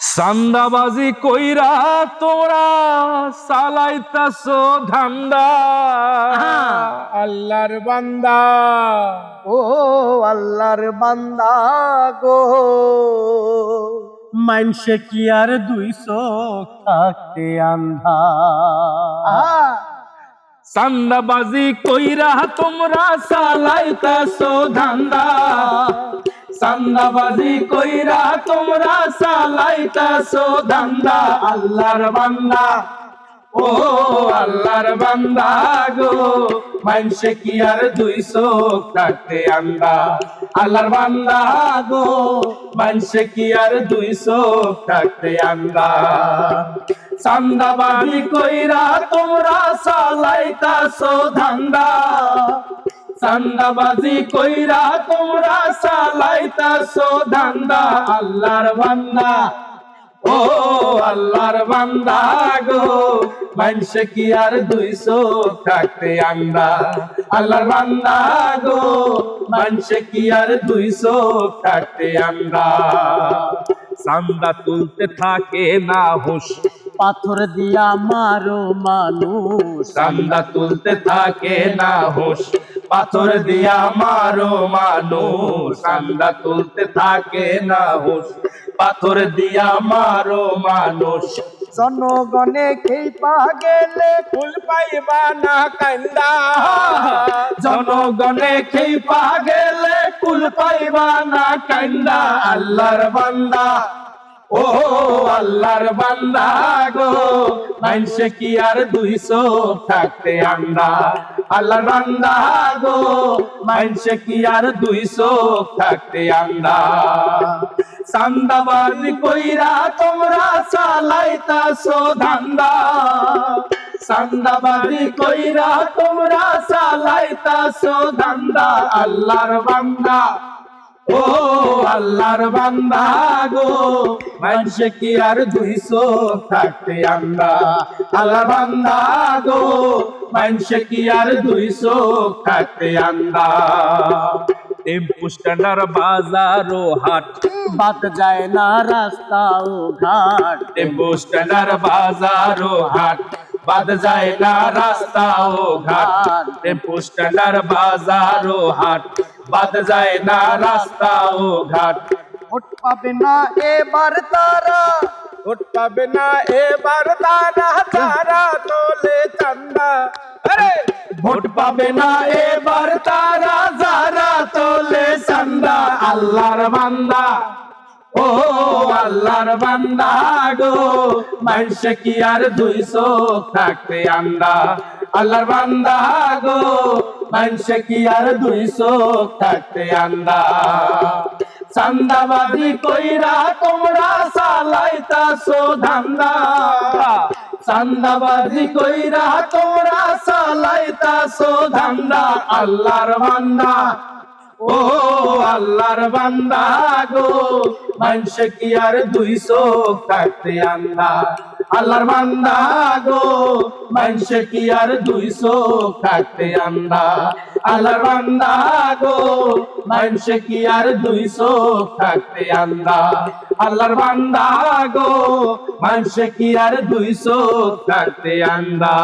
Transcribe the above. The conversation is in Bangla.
সান্দাবাজি কইরা তোরা সালাইতাছ ধান্দা। আল্লাহর বান্দা। ও আল্লাহর বান্দা গো। মানসে কি আর দুই চোখ থাকতে আন্ধা? সান্দাবাজি কইরা তোমরা সালাইতাছ ধান্দা। সান্দাবাজি কইরা তোমরা সালাইতাছ ধান্দা। আল্লাহর বান্দা, ও আল্লাহর বান্দা গো। মানসে কি আর দুই চোখ থাকতে আন্দা? আল্লাহর বান্দা গো মানসে কি আর দুই চোখ থাকতে আন্দা? চান্দাবাজি কইরা তোমরা সালাইতাছ ধান্দা। চান্দাবাজি কইরা তোমরা সালাইতাছ ধান্দা আল্লাহর বান্দা। ও আল্লাহর বান্দা গো মানুষে কি আর দুইশো থাকতে আন্দা আল্লাহর বান্দা গো মানুষে কি আর দুইশো থাকতে আন্দা চান্দা তুলতে থাকে না হুশ। পাথর দিয়া মারো মানুষ। চান্দা তুলতে থাকে না হুশ। পাথর দিয়া মারো মানুষ চান্দা তুলতে থাকে না হুশ। পাথর দিয়া মারো মানুষ। জনগণে খেই পা গেলে ফুল পাইবা না কান্দা। জনগণে খেই পা গেলে কুল পাইবা না কান্দা। আল্লাহর বান্দা ও আল্লাহর বান্দা গো। মানসে কি আর দুইশো থাকতে আন্দা আল্লাহর বান্দা গো মানসে কি আর দুইশো থাকতে আন্দা? চান্দাবাজি কইরা তোমরা চালাইতাছো ধান্দা। চান্দাবাজি কইরা তোমরা চালাইতাছো ধান্দা। আল্লাহর বান্দা, ও আল্লাহর বান্দা গো মানুষে কি আর দুইশো থাকতে আন্দা। আল্লাহর বান্দা গো মানুষে কি আর দুইশো থাকতে আন্দা? টেম্পু স্ট্যান্ডার বাজারো হাট বাদ যায় না রাস্তা ও ঘাট। টেম্পু স্ট্যান্ডার বাজারো হাট বাদ যায় না রাস্তা ও ঘাট। টেম্পু স্ট্যান্ডার বাজারো হাট বাদ যায় না রাস্তা ও ঘাট। ভোট পাবে না এবার তারা। ভোট পাবে না, এবার তারা তারা তোলে চান্দা। আরে! ভোট পাবে না, এবার তারা যারা তোলে চান্দা। আল্লাহর বান্দা, ও আল্লাহর বান্দা গো মানুষে কি আর দুইশো থাকতে আন্দা? আল্লাহর বান্দা গো মানুষে কি আর দুইশো থাকতে আন্দা? চান্দাবাজি কইরা তোমরা চালাইতাছো ধান্দা। চান্দাবাজি কইরা তোমরা চালাইতাছো ধান্দা, আল্লাহর বান্দা। ও আল্লাহর বান্দা গো, মানুষ কি আর দুইশো থাকতে আন্দা? আল্লাহর বান্দা গো মানুষে কি আর দুইশো থাকতে আন্দা আল্লাহর বান্দা গো মানুষে কি আর দুইশো থাকতে আন্দা আল্লাহর বান্দা গো মানুষে কি আর দুইশো থাকতে আন্দা